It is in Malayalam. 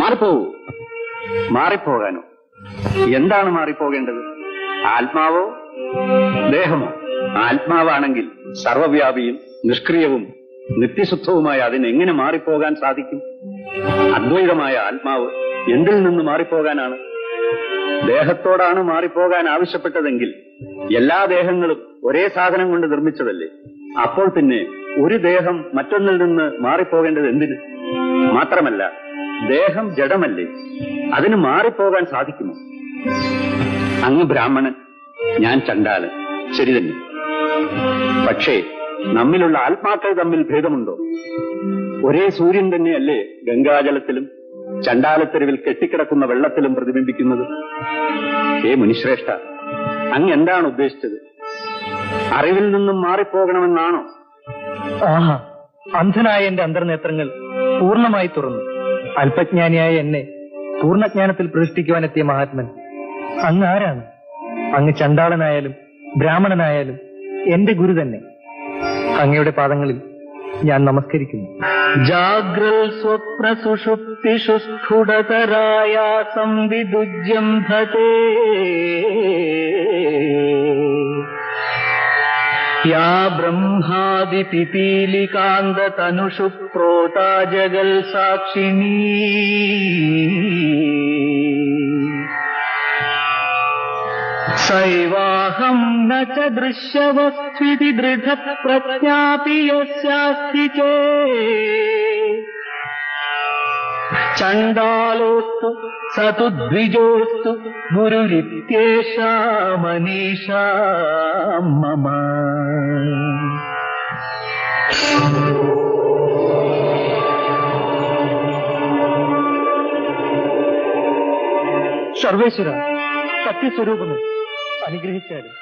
മാറിപ്പോകൂ മാറിപ്പോകാനോ? എന്താണ് മാറിപ്പോകേണ്ടത്? ആത്മാവോ? ദേഹമോ? ആത്മാവാണെങ്കിൽ സർവവ്യാപിയും നിഷ്ക്രിയവും നിത്യശുദ്ധവുമായ അതിനെങ്ങനെ മാറിപ്പോകാൻ സാധിക്കും? അദ്വൈതമായ ആത്മാവ് എന്തിൽ നിന്ന് മാറിപ്പോകാനാണ്? ദേഹത്തോടാണ് മാറിപ്പോകാൻ ആവശ്യപ്പെട്ടതെങ്കിൽ എല്ലാ ദേഹങ്ങളും ഒരേ സാധനം കൊണ്ട് നിർമ്മിച്ചതല്ലേ? അപ്പോൾ പിന്നെ ഒരു ദേഹം മറ്റൊന്നിൽ നിന്ന് മാറിപ്പോകേണ്ടത് എന്തിന്? മാത്രമല്ല ദേഹം ജഡമല്ലേ? അതിന് മാറിപ്പോകാൻ സാധിക്കുമോ? അങ്ങ് ബ്രാഹ്മണൻ ഞാൻ ചണ്ടാലൻ. ശരി തന്നെ. പക്ഷേ നമ്മിലുള്ള ആത്മാക്കൾ തമ്മിൽ ഭേദമുണ്ടോ? ഒരേ സൂര്യൻ തന്നെയല്ലേ ഗംഗാജലത്തിലും ചണ്ടാലത്തെരുവിൽ കെട്ടിക്കിടക്കുന്ന വെള്ളത്തിലും പ്രതിബിംബിക്കുന്നത്? ഏ മുനിശ്രേഷ്ഠ അങ്ങ് എന്താണ് ഉദ്ദേശിച്ചത്? അറിവിൽ നിന്നും മാറിപ്പോകണമെന്നാണോ? ആഹാ അന്ധനായ എന്റെ അന്തർനേത്രങ്ങൾ പൂർണമായി തുറന്നു. അല്പജ്ഞാനിയായ എന്നെ പൂർണജ്ഞാനത്തിൽ പ്രതിഷ്ഠിക്കുവാൻ എത്തിയ മഹാത്മൻ. അങ്ങ് ആരാണ്? അങ്ങ് ചണ്ടാളനായാലും ബ്രാഹ്മണനായാലും എന്റെ ഗുരു തന്നെ. അങ്ങയുടെ പാദങ്ങളിൽ ഞാൻ നമസ്കരിക്കുന്നു. ജാഗ്രൽ സ്വപ്ന സുഷുപ്തിഷു വിദുജ്യം സംവിദുജ്യംഭത്തെ या ब्रह्मादिपिपीलिकान्ततनुषु प्रोता जगल् साक्षिणी सैवाहम् न च दृश्यवस्त्विति दृढप्रज्ञापि यस्यास्ति चेत्। चण्डालोऽस्तु स तु द्विजोऽस्तु गुरुरित्येषा मनीषा मम സർവേശ്വര സത്യസ്വരൂപമേ അനുഗ്രഹിച്ചാലും